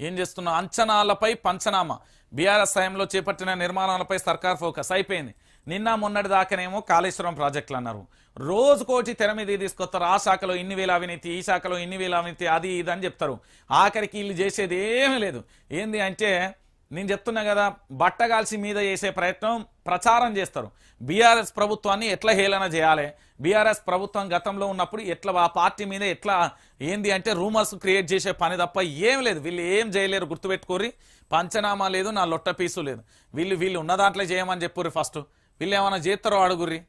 ఏం చేస్తున్నా? అంచనాలపై పంచనామా. బీఆర్ఎస్ సాయంలో చేపట్టిన నిర్మాణాలపై సర్కార్ ఫోకస్. అయిపోయింది. నిన్న మొన్నటి దాకానేమో కాళేశ్వరం ప్రాజెక్టులు అన్నారు. రోజుకోటి తెర మీద తీసుకొస్తారు. ఆ శాఖలో ఇన్ని వేల అవినీతి ఈ శాఖలో ఇన్ని వేల అవినీతి అది ఇది అని చెప్తారు. ఆఖరికి వీళ్ళు చేసేది ఏమీ లేదు. ఏంది అంటే నేను చెప్తున్నా కదా బట్టగాల్సి మీద చేసే ప్రయత్నం ప్రచారం చేస్తారు. బీఆర్ఎస్ ప్రభుత్వాన్ని ఎట్లా హేళన చేయాలి? బీఆర్ఎస్ ప్రభుత్వం గతంలో ఉన్నప్పుడు ఎట్లా ఆ పార్టీ మీద ఎట్లా ఏంది అంటే రూమర్స్ క్రియేట్ చేసే పని తప్ప ఏం లేదు. వీళ్ళు ఏం చేయలేరు గుర్తుపెట్టుకోరి పంచనామా లేదు నా లొట్ట పీసు లేదు. వీళ్ళు వీళ్ళు ఉన్న దాంట్లో చేయమని చెప్పుర్రి ఫస్ట్. వీళ్ళు ఏమైనా చేస్తారో అడుగుర్రి.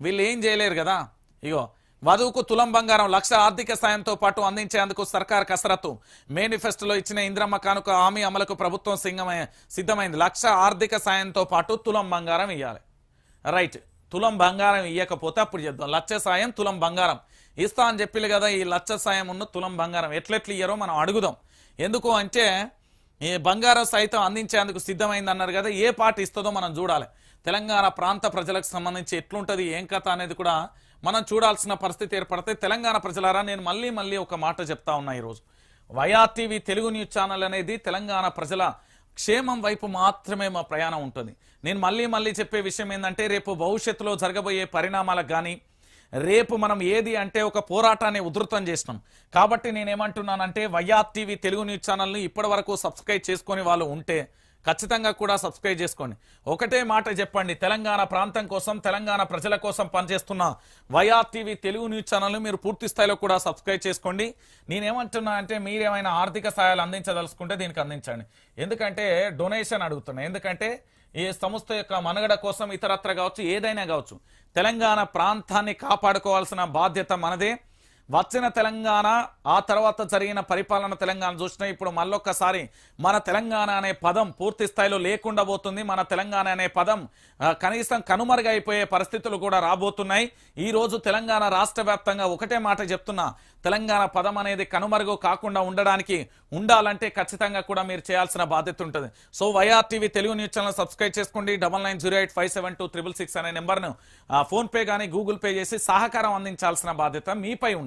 వీళ్ళు ఏం చేయలేరు కదా? ఇగో వధువుకు తులం బంగారం లక్ష ఆర్థిక సాయంతో పాటు అందించేందుకు సర్కార్ కసరత్తు. మేనిఫెస్టోలో ఇచ్చిన ఇంద్రమ్మ కానుక హామీ అమలుకు ప్రభుత్వం సింగమై సిద్ధమైంది. లక్ష ఆర్థిక సాయంతో పాటు తులం బంగారం ఇవ్వాలి రైట్. తులం బంగారం ఇవ్వకపోతే అప్పుడు చేద్దాం. లక్ష సాయం తులం బంగారం. ఇస్తా అని చెప్పిల్లు కదా ఈ లక్ష సాయం ఉన్న తులం బంగారం. ఎట్లెట్లు ఇయ్యారో మనం అడుగుదాం. ఎందుకు అంటే ఈ బంగారం సైతం అందించేందుకు సిద్ధమైంది అన్నారు కదా ఏ పార్టీ ఇస్తుందో మనం చూడాలి. తెలంగాణ ప్రాంత ప్రజలకు సంబంధించి ఎట్లుంటుంది ఏం కథ అనేది కూడా మనం చూడాల్సిన పరిస్థితి ఏర్పడితే తెలంగాణ ప్రజలారా నేను మళ్ళీ మళ్ళీ ఒక మాట చెప్తా ఉన్నా ఈరోజు. వైఆర్టీవీ తెలుగు న్యూస్ ఛానల్ అనేది తెలంగాణ ప్రజల క్షేమం వైపు మాత్రమే మా ప్రయాణం ఉంటుంది. నేను మళ్ళీ మళ్ళీ చెప్పే విషయం ఏంటంటే రేపు భవిష్యత్తులో జరగబోయే పరిణామాలకు కానీ రేపు మనం ఏది అంటే ఒక పోరాటాన్ని ఉధృతం చేసినాం. కాబట్టి నేనేమంటున్నానంటే వైఆర్టీవీ తెలుగు న్యూస్ ఛానల్ని ఇప్పటి వరకు సబ్స్క్రైబ్ చేసుకొని వాళ్ళు ఉంటే ఖచ్చితంగా కూడా సబ్స్క్రైబ్ చేసుకోండి. ఒకటే మాట చెప్పండి తెలంగాణ ప్రాంతం కోసం తెలంగాణ ప్రజల కోసం పనిచేస్తున్న వైఆర్టీవీ తెలుగు న్యూస్ ఛానల్ మీరు పూర్తి స్థాయిలో కూడా సబ్స్క్రైబ్ చేసుకోండి. నేనేమంటున్నా అంటే మీరేమైనా ఆర్థిక సహాయాలు అందించదలుచుకుంటే దీనికి అందించండి. ఎందుకంటే డొనేషన్ అడుగుతున్నా. ఎందుకంటే ఈ సంస్థ యొక్క మనుగడ కోసం ఇతరత్ర కావచ్చు ఏదైనా కావచ్చు తెలంగాణ ప్రాంతాన్ని కాపాడుకోవాల్సిన బాధ్యత మనదే. వచ్చిన తెలంగాణ ఆ తర్వాత జరిగిన పరిపాలన తెలంగాణ చూసినా ఇప్పుడు మళ్ళొక్కసారి మన తెలంగాణ అనే పదం పూర్తి స్థాయిలో లేకుండా పోతుంది. మన తెలంగాణ అనే పదం కనీసం కనుమరుగైపోయే పరిస్థితులు కూడా రాబోతున్నాయి. ఈ రోజు తెలంగాణ రాష్ట్ర వ్యాప్తంగా ఒకటే మాట చెప్తున్నా. తెలంగాణ పదం అనేది కనుమరుగు కాకుండా ఉండడానికి ఉండాలంటే ఖచ్చితంగా కూడా మీరు చేయాల్సిన బాధ్యత ఉంటుంది. So Y R TV Telugu news channel subscribe చేసుకోండి. Double nine zero eight five seven two triple six అనే నెంబర్ను ఫోన్పే కానీ గూగుల్ పే చేసి సహకారం అందించాల్సిన బాధ్యత మీపై ఉన్నది.